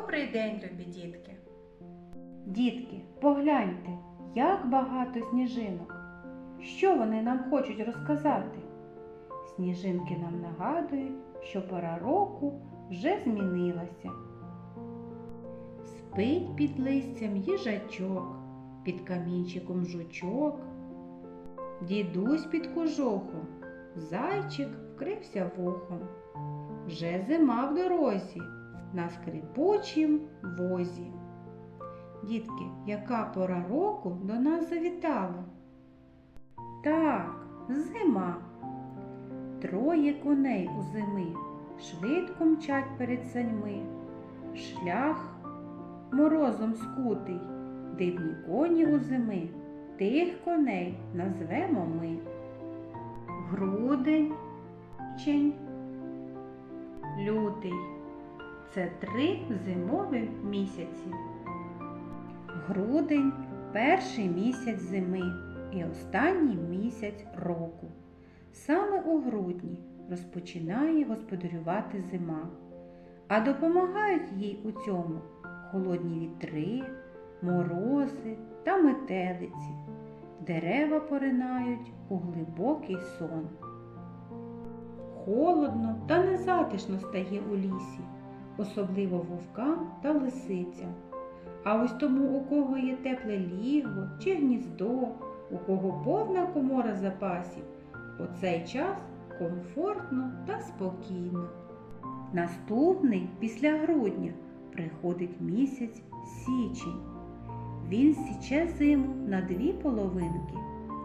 Добрий день, любі дітки! Дітки, погляньте, як багато сніжинок. Що вони нам хочуть розказати? Сніжинки нам нагадують, що пора року вже змінилася. Спить під листям їжачок, під камінчиком жучок. Дідусь під кожухом, зайчик вкрився вухом. Вже зима в дорозі, на скрипучім возі. Дітки, яка пора року до нас завітала? Так, зима. Троє коней у зими швидко мчать перед саньми. Шлях морозом скутий, дивні коні у зими. Тих коней назвемо ми. Грудень, січень, лютий. Це три зимові місяці. Грудень перший місяць зими і останній місяць року. Саме у грудні розпочинає господарювати зима, а допомагають їй у цьому холодні вітри, морози та метелиці. Дерева поринають у глибокий сон. Холодно та незатишно стає у лісі, особливо вовкам та лисицям. А ось тому, у кого є тепле ліго чи гніздо, у кого повна комора запасів, у цей час комфортно та спокійно. Наступний після грудня приходить місяць січень. Він січе зиму на дві половинки.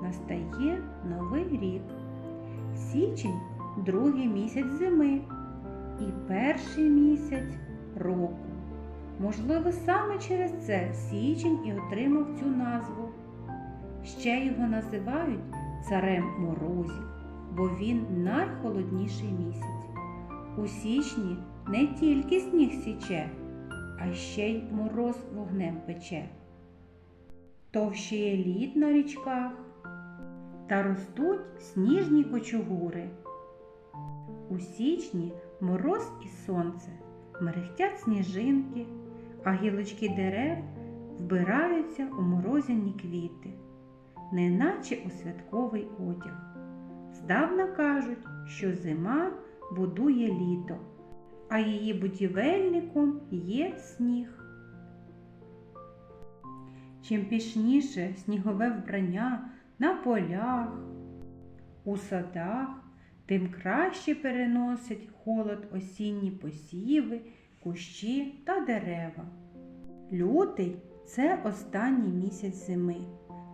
Настає новий рік. Січень другий місяць зими і перший місяць року. Можливо, саме через це січень і отримав цю назву. Ще його називають царем морозів, бо він найхолодніший місяць. У січні не тільки сніг січе, а ще й мороз вогнем пече. Товщеє лід на річках та ростуть сніжні кочугури. У січні мороз і сонце, мерехтять сніжинки, а гілочки дерев вбираються у морозяні квіти, неначе у святковий одяг. Здавна кажуть, що зима будує літо, а її будівельником є сніг. Чим пішніше снігове вбрання на полях, у садах, тим краще переносять холод осінні посіви, кущі та дерева. Лютий це останній місяць зими.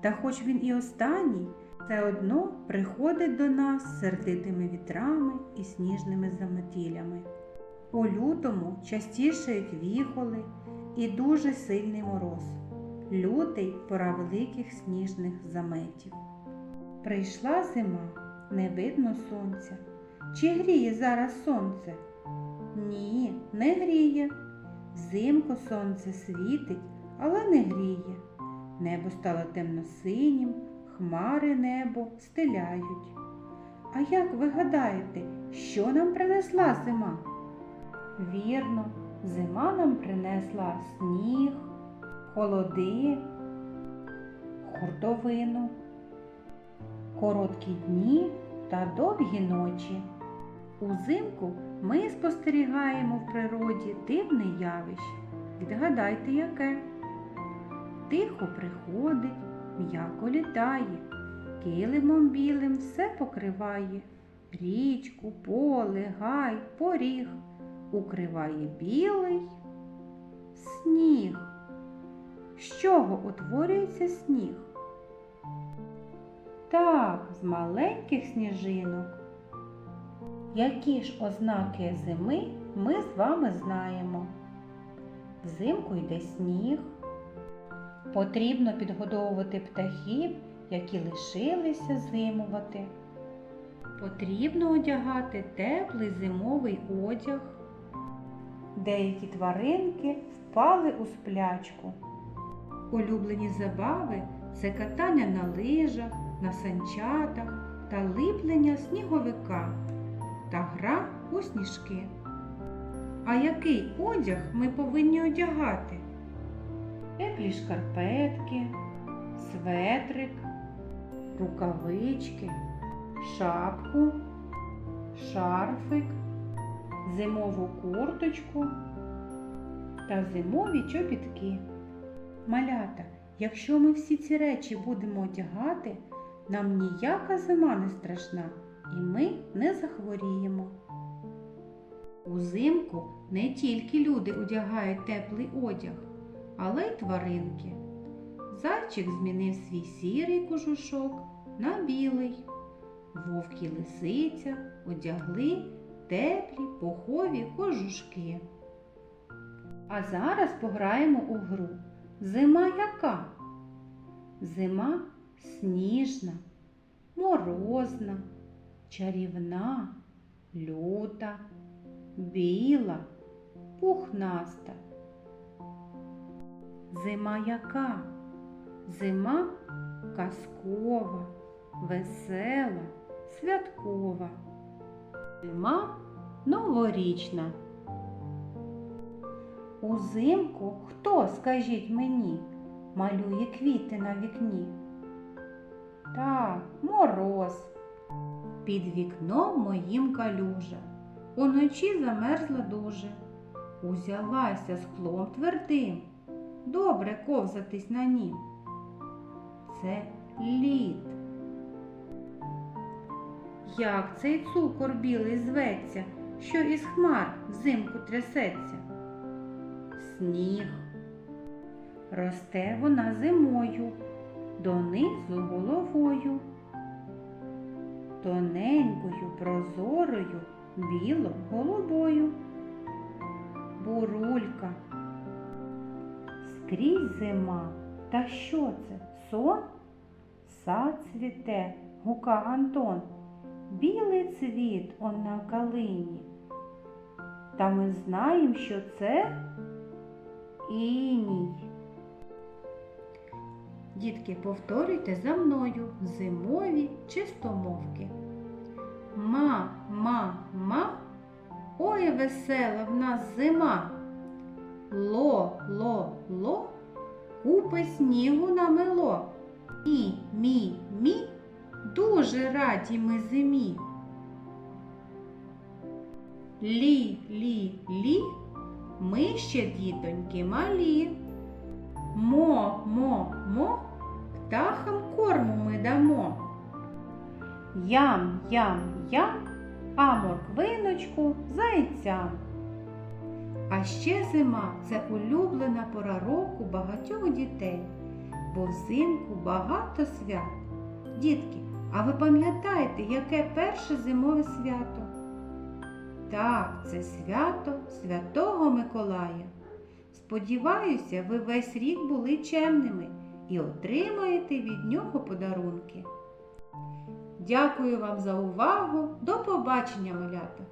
Та хоч він і останній, все одно приходить до нас сердитими вітрами і сніжними заметілями. У лютому частішають віхоли і дуже сильний мороз. Лютий пора великих сніжних заметів. Прийшла зима, не видно сонця. Чи гріє зараз сонце? Ні, не гріє. Взимку сонце світить, але не гріє. Небо стало темно-синім, хмари небо стиляють. А як ви гадаєте, що нам принесла зима? Вірно, зима нам принесла сніг, холоди, хуртовину, короткі дні та довгі ночі. Узимку ми спостерігаємо в природі дивне явище. Відгадайте, яке? Тихо приходить, м'яко літає, килимом білим все покриває, річку, поле, гай, поріг укриває білий сніг. З чого утворюється сніг? Так, з маленьких сніжинок. Які ж ознаки зими ми з вами знаємо? Взимку йде сніг. Потрібно підгодовувати птахів, які лишилися зимувати. Потрібно одягати теплий зимовий одяг. Деякі тваринки впали у сплячку. Улюблені забави це катання на лижах, на санчатах та липлення сніговика та гра у сніжки. А який одяг ми повинні одягати? Теплі шкарпетки, светрик, рукавички, шапку, шарфик, зимову курточку та зимові чобітки. Малята, якщо ми всі ці речі будемо одягати, нам ніяка зима не страшна і ми не захворіємо. Узимку не тільки люди одягають теплий одяг, але й тваринки. Зайчик змінив свій сірий кожушок на білий. Вовк і лисиця одягли теплі пухові кожушки. А зараз пограємо у гру. Зима яка? Зима сніжна, морозна, чарівна, люта, біла, пухнаста. Зима яка? Зима казкова, весела, святкова. Зима новорічна. Узимку хто, скажіть мені, малює квіти на вікні? Так, мороз. Під вікном моїм калюжа, уночі замерзла дуже. Узялася склом твердим, добре ковзатись на нім. Це лід. Як цей цукор білий зветься, що із хмар взимку трясеться? Сніг. Росте вона зимою, донизу головою. Тоненькою, прозорою, біло-голубою. Бурулька. Скрізь зима. Та що це? Сон? Сад цвіте, гука Антон. Білий цвіт он на калині. Та ми знаємо, що це іній. Дітки, повторюйте за мною зимові чистомовки. Ма, ма, ма, ой весела в нас зима. Ло, ло, ло, купи снігу намело. І, мі, мі, дуже раді ми зимі. Лі, лі, лі, ми ще дітоньки малі. Мо, мо, мо, птахам корму ми дамо. Ям, ям, ям, а морквиночку зайцям. А ще зима це улюблена пора року багатьох дітей, бо взимку багато свят. Дітки, а ви пам'ятаєте, яке перше зимове свято? Так, це свято Святого Миколая. Сподіваюся, ви весь рік були чемними і отримаєте від нього подарунки. Дякую вам за увагу. До побачення, малята!